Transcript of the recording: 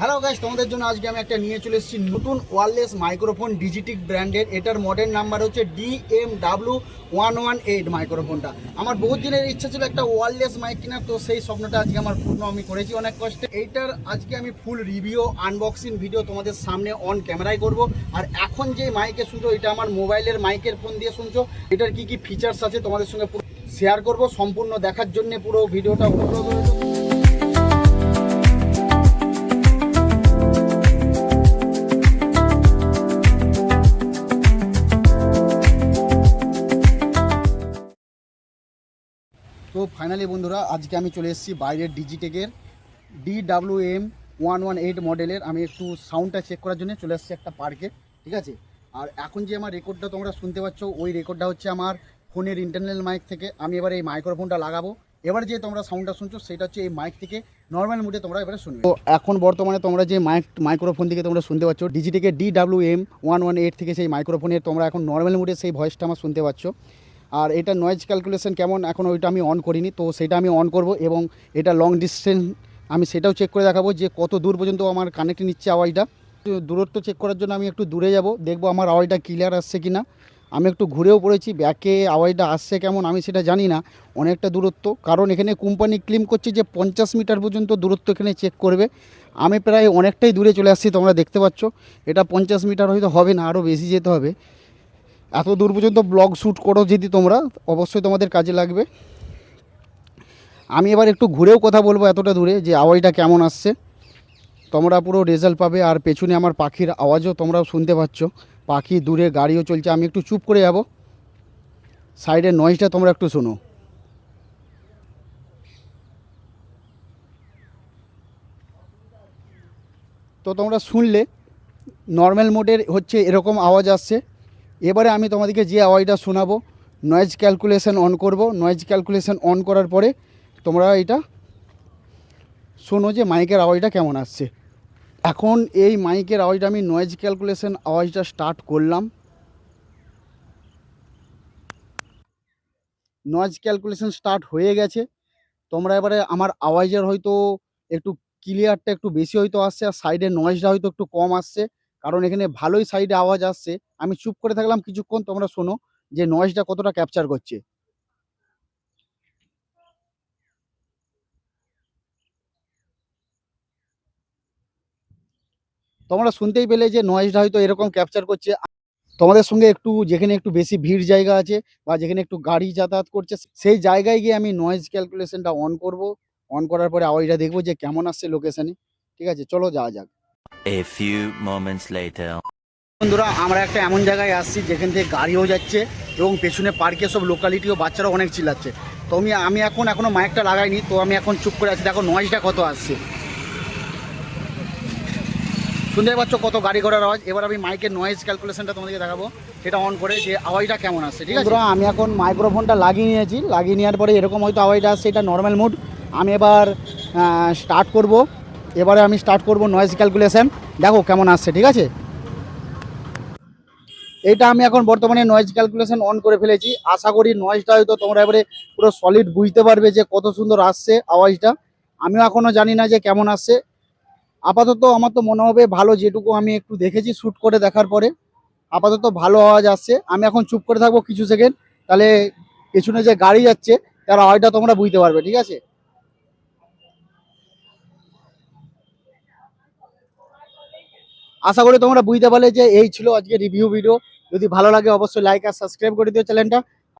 Hello guys তোমাদের জন্য আজকে আমি একটা নিয়ে চলে এসেছি নতুন ওয়ারলেস মাইক্রোফোন ডিজিটিক ব্র্যান্ডের এটার মডেল নাম্বার হচ্ছে D M W one one eight মাইক্রোফোনটা আমার বহুত দিনের ইচ্ছা ছিল একটা ওয়ারলেস মাইক কেনার, তো সেই স্বপ্নটা আজকে আমার পূর্ণ। আমি করেছি অনেক কষ্টে। এইটার আজকে আমি ফুল রিভিউ আনবক্সিং ভিডিও তোমাদের সামনে অন ক্যামেরায় করব। আর এখন যে মাইকে শুনছো, এটা আমার মোবাইলের মাইকের ফোন দিয়ে শুনছো। এটার কি কি ফিচার্স আছে তোমাদের সঙ্গে শেয়ার করব। সম্পূর্ণ দেখার জন্য পুরো ভিডিওটা অনুরোধ তো ফাইনালি বন্ধুরা, আজকে আমি চলে এসেছি বাইরের ডিজিটেকের D W M one one eight মডেলের আমি একটু সাউন্ডটা চেক করার জন্য চলে এসেছি একটা পার্কে ঠিক আছে? আর এখন যে আমার রেকর্ডটা তোমরা শুনতে পাচ্ছ, ওই রেকর্ডটা হচ্ছে আমার ফোনের ইন্টারনাল মাইক থেকে। আমি এবার এই মাইক্রোফোনটা লাগাবো। এবার যে তোমরা সাউন্ডটা শুনছো, সেটা হচ্ছে এই মাইক থেকে। নর্মাল মুডে তোমরা এবারে শুনবে। তো এখন বর্তমানে তোমরা যে মাইক মাইক্রোফোন থেকে তোমরা শুনতে পাচ্ছ ডিজিটেকে D W M one one eight থেকে সেই মাইক্রোফোনের তোমরা এখন নর্মাল মুডে সেই ভয়েসটা আমার শুনতে পাচ্ছ। আর এটা নয়েজ ক্যালকুলেশন কেমন? এখন ওইটা আমি অন করিনি, তো সেটা আমি অন করব এবং এটা লং ডিস্টেন্স আমি সেটাও চেক করে দেখাবো যে কত দূর পর্যন্ত আমার কানেক্ট নিচ্ছে আওয়াজটা। দূরত্ব চেক করার জন্য আমি একটু দূরে যাব, দেখব আমার আওয়াজটা ক্লিয়ার আসছে কি না আমি একটু ঘুরেও পড়েছি ব্যাকে আওয়াজটা আসছে কেমন আমি সেটা জানি না, অনেকটা দূরত্ব। কারণ এখানে কোম্পানি ক্লেম করছে যে পঞ্চাশ মিটার পর্যন্ত দূরত্ব এখানে চেক করবে। আমি প্রায় অনেকটাই দূরে চলে আসছি, তোমরা দেখতে পাচ্ছ। এটা পঞ্চাশ মিটার হয়তো হবে না আরও বেশি যেতে হবে। এত দূর পর্যন্ত ব্লগ শ্যুট করো যদি তোমরা, অবশ্যই তোমাদের কাজে লাগবে। আমি এবার একটু ঘুরেও কথা বলব এতটা দূরে যে আওয়াজটা কেমন আসছে। তোমরা পুরো রেজাল্ট পাবে আর পেছনে আমার পাখির আওয়াজও তোমরাও শুনতে পাচ্ছ। পাখি দূরে, গাড়িও চলছে, আমি একটু চুপ করে যাব। সাইডের নয়েজটা তোমরা একটু শোনো। তো তোমরা শুনলে নর্মাল মোডের হচ্ছে এরকম আওয়াজ আসছে। এবারে আমি তোমাদেরকে যে আওয়াজটা শোনাবো নয়েজ ক্যালকুলেশন অন করব। নয়েজ ক্যালকুলেশন অন করার পরে তোমরা এটা শোনো যে মাইকের আওয়াজটা কেমন আসছে। এখন এই মাইকের আওয়াজটা আমি নয়েজ ক্যালকুলেশন আওয়াজটা স্টার্ট করলাম। নয়েজ ক্যালকুলেশন স্টার্ট হয়ে গেছে। তোমরা এবারে আমার আওয়াজের হয়তো একটু ক্লিয়ারটা একটু বেশি হয়তো আসছে, আর সাইডের নয়েজটা হয়তো একটু কম আসছে। কারণ এখানে ভালোই সাইডে আওয়াজ আসছে। আমি চুপ করে থাকলাম কিছুক্ষণ, তোমরা শোনো যে নয়েজটা কতটা ক্যাপচার করছে। তোমরা শুনতেই পেলে যে নয়েজটা হয়তো এরকম ক্যাপচার করছে। তোমাদের সঙ্গে একটু, যেখানে একটু বেশি ভিড় জায়গা আছে বা যেখানে একটু গাড়ি যাতায়াত করছে, সেই জায়গায় গিয়ে আমি নয়েজ ক্যালকুলেশনটা অন করব। অন করার পরে আওয়াজটা দেখব যে কেমন আসছে লোকেশানে ঠিক আছে, চলো যাওয়া যাক। A few moments later. বন্ধুরা আমরা একটা এমন জায়গায় আসছি যেখান থেকে গাড়িও যাচ্ছে এবং পেছনে পার্কে সব লোকালিটিও বাচ্চারা অনেক চিল্লাচ্ছে। তো আমি আমি এখন এখনও মাইকটা লাগাইনি তো আমি এখন চুপ করে আছি। দেখো নয়েজটা কত আসছে। শুনতে পাচ্ছ কত গাড়ি ঘোড়ার আওয়াজ? এবার আমি মাইকের নয়েজ ক্যালকুলেশনটা তোমাদেরকে দেখাবো সেটা অন করে যে আওয়াজটা কেমন আসছে ঠিক আছে? আমি এখন মাইক্রোফোনটা লাগিয়ে নিয়েছি। লাগিয়ে নেওয়ার পরে এরকম হয়তো আওয়াজটা আসছে এটা নর্মাল মুড আমি এবার স্টার্ট করব। এবারে আমি স্টার্ট করব নয়েজ ক্যালকুলেশন দেখো কেমন আসছে, ঠিক আছে? এটা আমি এখন বর্তমানে নয়েজ ক্যালকুলেশন অন করে ফেলেছি। আশা করি নয়েজটা হয়তো তোমরা এবারে পুরো সলিড বুঝতে পারবে যে কত সুন্দর আসছে আওয়াজটা। আমিও এখনও জানি না যে কেমন আসছে। আপাতত আমার তো মনে হবে ভালো যেটুকু আমি একটু দেখেছি শ্যুট করে দেখার পরে। আপাতত ভালো আওয়াজ আসছে। আমি এখন চুপ করে থাকব কিছু সেকেন্ড তাহলে পেছনে যে গাড়ি যাচ্ছে, তার আওয়াজটা তোমরা বুঝতে পারবে, ঠিক আছে? আশা করি তোমরা বুঝতে পারলে যে এই ছিল আজকে রিভিউ ভিডিও যদি ভালো লাগে অবশ্যই লাইক আর সাবস্ক্রাইব করে দিও চ্যানেলটা